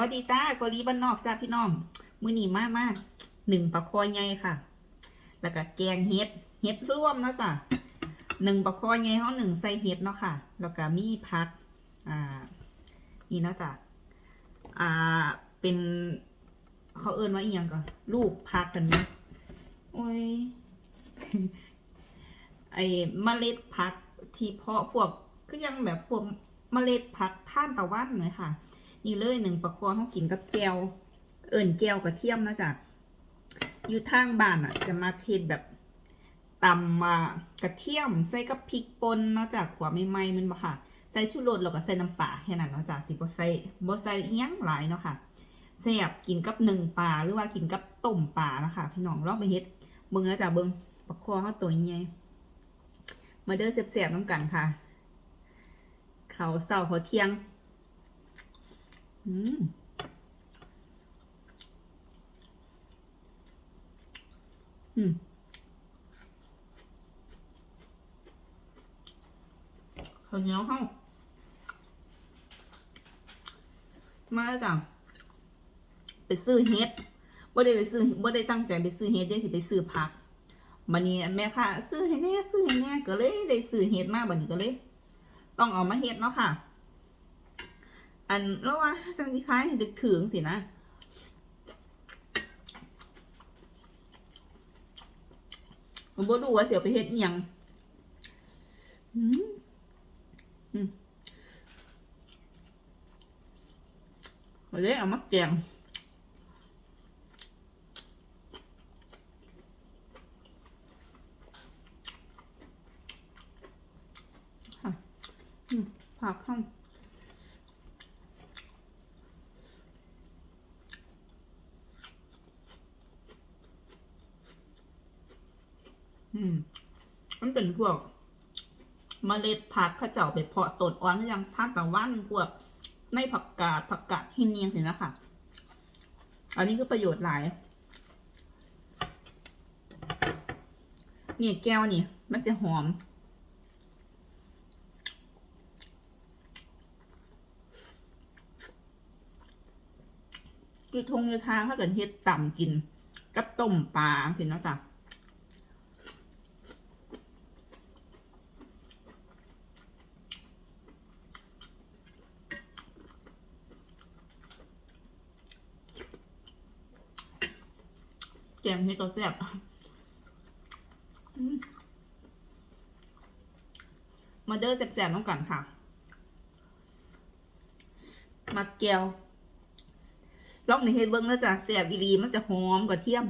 วัสดีจ้าเกาหลีบ้านนอกจ้าพี่น้อง มื้อนี้มากมากหนึ่งปลาคอใหญ่ค่ะ แล้วก็แกงเห็ด เห็ดร่วมเนาะจ้ะหนึ่งปลาคอใหญ่เขาหนึ่งใส่เห็ดเนาะค่ะ แล้วก็มีผัก อ่า นี่นาะจ้ะอ่า เป็นเขาเอิ้นว่าอีหยังก่อนลูกผักกันเนาะโอ้ย ไอ้เมล็ดผักที่เพาะพวกก็ยังแบบพวกเมล็ดผักท่านตะวันหน่อยค่ะ นี่เลยหนึ่งประคอเขากินกับแก้วเอิ่นแก้วกระเทียมนะจ๊ะอยู่ทางบ้านอะ จะมาเพ็ดแบบตำมากระเทียมใส่กับพริกป่นเนาะจ้ะขวาไม่ไหม้มันบ่ค่ะ ใส่ชูรสแล้วก็ใส่น้ำปลาแค่นั้นเนาะจ้ะสิบ่ใส่บ่ใส่เอียงหลายเนาะค่ะแซ่บกินกับหนึ่งปลาหรือว่ากินกับต้มปลานะคะพี่น้องลองไปเฮ็ดเบิ่งนะจ้ะเบิ่งประคอเขาตัวใหญ่มาเด้อแซ่บๆน้ำกันค่ะเขาเสาเขาเที่ยง อืมอืมข้าวเหนียวเข้ามาจ้ะไปซื้อเฮ็ดบ่ได้ไปซื้อบ่ได้ตั้งใจไปซื้อเฮ็ดได้สิไปซื้อผักบัดนี้แม่ค่ะ ซื้อให้แน่ซื้อให้แน่ก็เลยได้ซื้อเฮ็ดมาบัดนี้ก็เลย ต้องเอามาเฮ็ดเนาะค่ะ อันแล้วว่าจังสิคล้ายดึกถึงสินะผมบ่ดูว่าเสียวไปเฮ็ดอีหยังอืมอืมเอาเลยเอามาแกงค่ะอืมผักข้าง อืม มันเป็นพวกเมล็ดผักข้าเจ้าไปเพาะต้นอ่อนย่างทานตะวันพวกในผักกาดผักกาดหินเนียงสินะคะอันนี้คือประโยชน์หลาย นี่แก้วนี่ มันจะหอม คือทงยูทางถ้าเกิดเฮ็ดต่ำกิน กับต้มปลาสินะจ้ะ แกงเฮ็ดตัวแซ่บมาเด้อแซ่บๆน้องกันค่ะมาแก้วลองในเฮ็ดเบิ้งแล้วจะแซ่บอีหลีมันจะหอมกว่าเทียม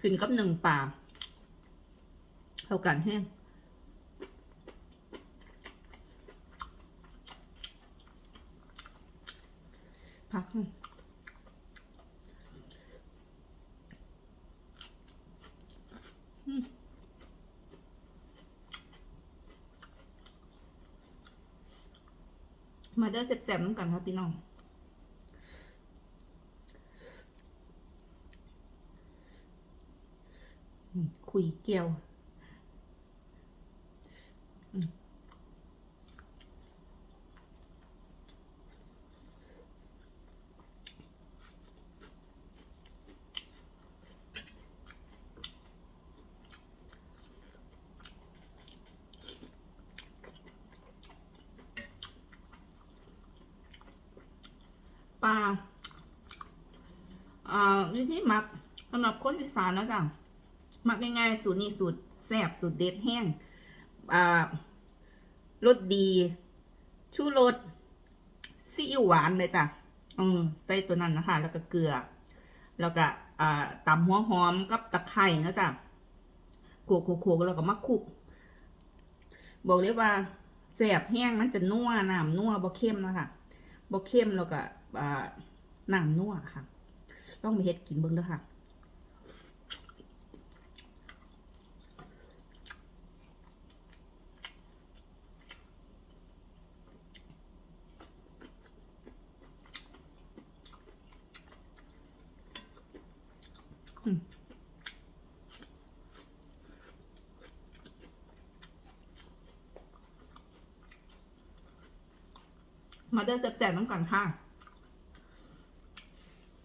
ขึ้นกับหนึ่งป่าเท่ากันแห้ง พักหนึ่งอืม มาเด้อแซ่บๆน้ำกันครับพี่น้องคุยเกี่ยว วิธีหมักสำหรับคนอีสานนะจ๊ะหมักง่ายๆสูตรนี้สูตรแซ่บสูตรเด็ดแห้งอ่ารสดี ชูรสซีอิ๊วหวานเลยจ้ะอืมใส่ตัวนั้นนะคะ แล้วก็เกลือ แล้วก็อ่าตำหัวหอมกับตะไคร่นะจ๊ะโขกโขกๆแล้วก็มาคลุก บอกเลยว่าแซ่บแห้งมันจะนัวน้ำนัวบ่เข้มนะคะบ่เข้มแล้วก็อ่าน้ำนัวค่ะ ต้องไปเฮ็ดกินเบิ่งด้วยค่ะมาเดินแสบๆน้ำก่อนค่ะ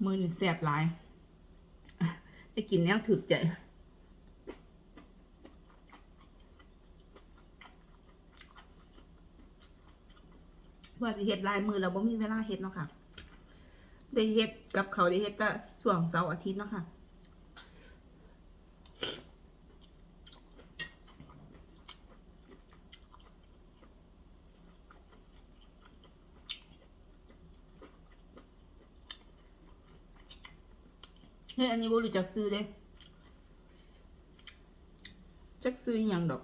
มือนี่แสบหลายจะกินแนวถึกใจว่าสิเฮ็ดลายมือเราบ่มีเวลาเฮ็ดเนาะค่ะ ได้เฮ็ดกับเขาได้เฮ็ดก็ช่วงเสาร์อาทิตย์เนาะค่ะ เฮ้ยอันนี้บริจักซื้อเด้จักซื้ออหยังดอก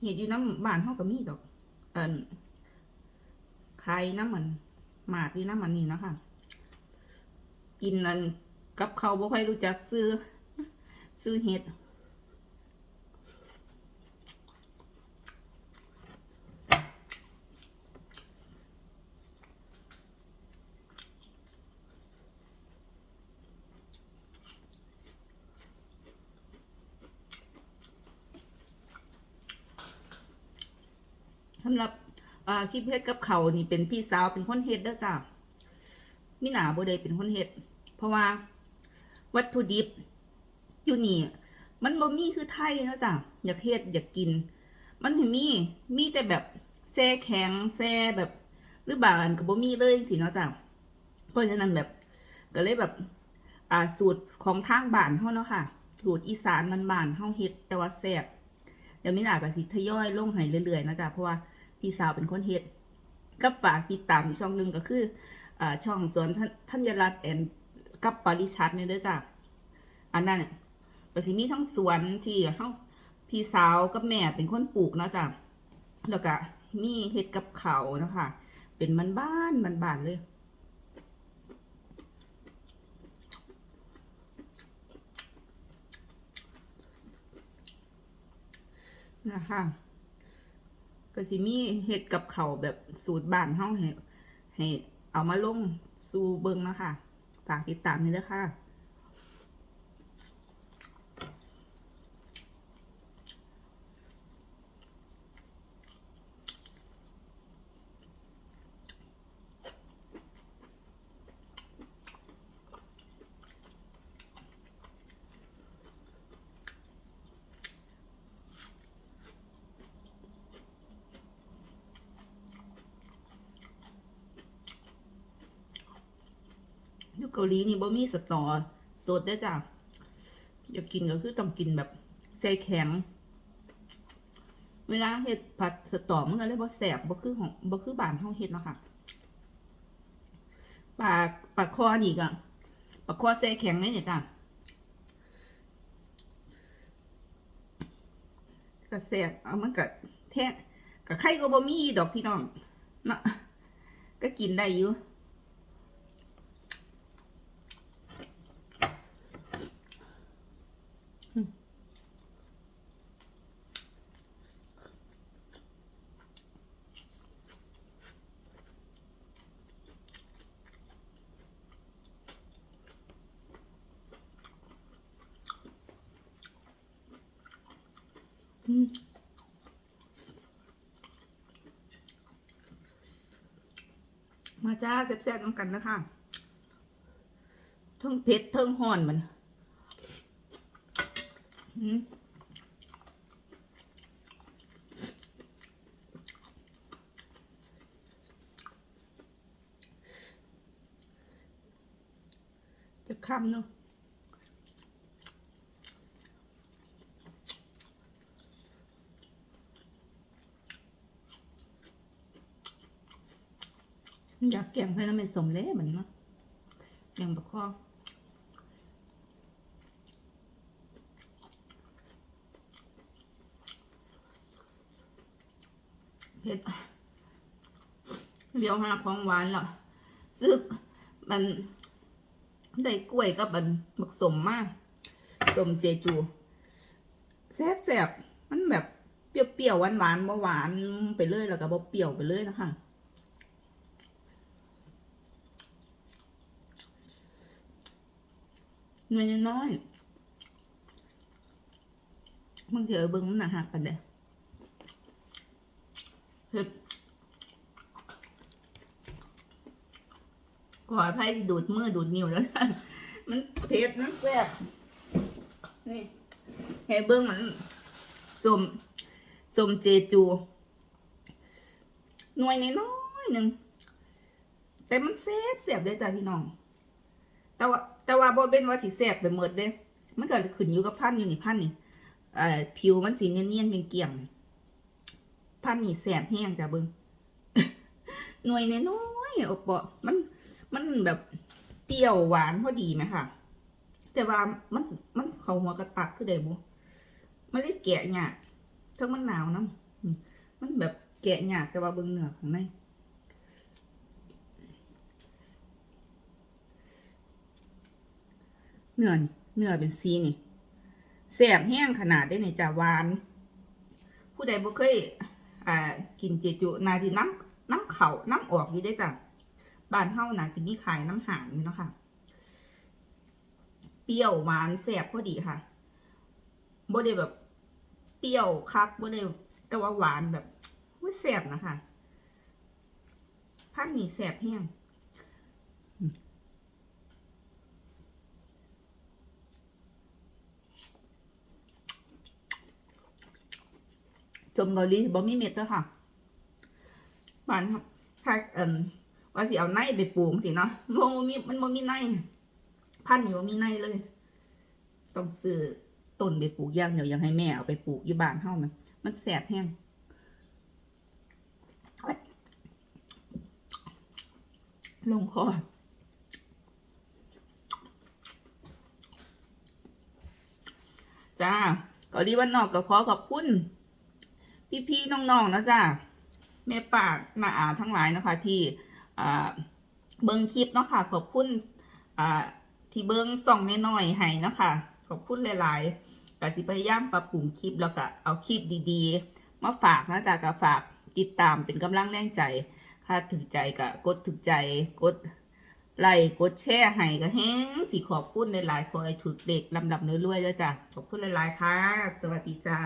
เห็ดอยู่น้ำบ้านเฮากับมีดอกอันไข่น้ำมันหมาดอยู่น้ำมันนี่นะคะกินอันกับเขาบ่ค่อยรู้จักซื้อซื้อเห็ด สำหรับอ่าคลิปเฮ็ดกับเขานี่เป็นพี่สาวเป็นคนเฮ็ดเด้อจ้ามิหนาบ่ได้เป็นคนเฮ็ด เพราะว่า วัตถุดิบ อยู่นี่ มันบ่มีคือไทยเนาะจ้ะอยากเฮ็ดอยากกิน มันสิมีมีแต่แบบแซ่แข็งแซ่แบบ หรือบางอันก็บ่มีเลยสิเนาะจ้ะเพราะฉะนั้นแบบ ก็เลยแบบอ่าสูตรของทางบ้านเฮาเนาะค่ะสูตรอีสานมันบ้านเฮาเฮ็ดแต่ว่าแซ่บ เดี๋ยวมินาก็สิทยอยลงให้เรื่อยๆนะจ๊ะเพราะว่าพี่สาวเป็นคนเฮ็ดก็ฝากติดตามอีกช่องหนึ่งก็คืออ่าช่องสวนธัญรัตน์แอนกับปริชัดเนี่ยเด้อจ้ะอันนั้นเนี่ยก็สิมีทั้งสวนที่เฮาพี่สาวกับแม่เป็นคนปลูกนะจ๊ะแล้วก็มีเฮ็ดกับเขานะคะเป็นมันบ้านมันบ้านเลย นะคะก็สิมีเห็ดกับเขาแบบสูตรบ้านห้องให้ให้เอามาลงสู่เบิงนะคะฝากติดตามนี่ด้วยค่ะ กาหลีนี่บ่มีสตอสดได้จ้ะอยากกินก็คือต้องกินแบบใส่แข็ง เวลาเฮ็ดผัดสตอมันก็เลยบ่แสบบ่คือของบ่คือบ้านเฮาเฮ็ดเนาะค่ะปลาปลาคอนี่ก็ปลาคอใส่แข็งเลยเนี่ยจ้ะก็แสบเอามันก็แท้ก็ไข่ก็บ่มีดอกพี่น้องเนาะก็กินได้อยู่ มาจ้าแซ่บๆน้ำกันนะคะเทิงเผ็ดเทิงห่อนมันอืมจะคำเนาะ อยากแกงให้น้ำมันสมเละเหมือนเนาะแกงบะข้อเผ็ดเลี้ยวหาของหวานแล้วซึกมันได้กล้วยกับมันบักสมมากสมเจจูแซ่บแซ่บๆมันแบบเปรี้ยวๆหวานๆบ่หวานไปเลยแล้วก็บ่เปรี้ยวไปเลยนะคะ หน่วยน้อยๆบางทีเอาเบิ้งมันหนาหักกันเด้อเฮ็ดขออภัยที่ดูดมือดูดนิ้วแล้วจ้ะมันเผ็ดมันแซ่บนี่ให้เบิ้งมันสมสมเจจู หน่วยน้อยหนึ่งแต่มันแซ่บแซ่บเด้จ้ะพี่น้อง แต่ว่าแต่ว่าบ่เป็นว่าสิแซ่บไปหมดเด้ มันก็ขึ้นอยู่กับพันอยู่นี่พันนี่เอ่อผิวมันสีเนียนๆเกลี่ยงๆพันนี่แซ่บแห้งจ้ะเบิ่งหน่วยน้อยๆโอปะมัน มันแบบเปรี้ยวหวานพอดีไหมค่ะ แต่ว่ามันมันเขาหัวกระตักคือได้บุมันได้แกะหยาดทั้งมันหนาวน้ำมันแบบแกะหยาดแต่ว่าเบิ่งเหนือข้างใน เนื้อนี่เนื้อเป็นซีนี่แสบแห้งขนาดได้ในจ้าหวาน ผู้ใดบ่เคยอ่ากินเจจุนาทีน้ำน้ำเขาน้ำออกอยู่ได้จ้ะบ้านเฮานาที่มีขายน้ำหางอยู่เนาะค่ะเปรี้ยวหวานแสบพอดีค่ะบ่ได้แบบเปรี้ยวคักบ่ได้แต่ว่าหวานแบบว่าแสบนะคะพักนี้แสบแห้ง จมเกาหลีบ่มีเม็ดแล้วค่ะหวานครับถ้าเอิ่มว่าสิเอาในไปปลูกสิเนาะมันมีมันบ่มีในพันธุ์นี่บ่มีในเลย ต้องซื้อต้นไปปลูกย่างเดี๋ยวยังให้แม่เอาไปปลูกอยู่บ้านเฮามันมันแสบแห้งลงคอจ้าเกาหลีวันนอกก็ขอขอบคุณ พี่ๆน้องๆนะจ้าแม่ป่านาอาทั้งหลายนะคะ ที่เบิ้งคลิปเนาะค่ะขอบคุณที่เบิ้งส่องน้อยๆให้นะค่ะขอบคุณหลายๆกสิพยายามปรับปรุงคลิปแล้วก็เอาคลิปดีๆ มาฝากนะจ๊ะก็ฝากติดตามเป็นกำลังแรงใจถ้าถึงใจก็กดถึงใจกดไลค์กดแชร์ให้ก็แห้งสิขอบคุณหลายๆขอให้ถูกเด็กลำดับเนื้อรวยๆแล้วจ้ะขอบคุณหลายๆค่ะ สวัสดีจ้า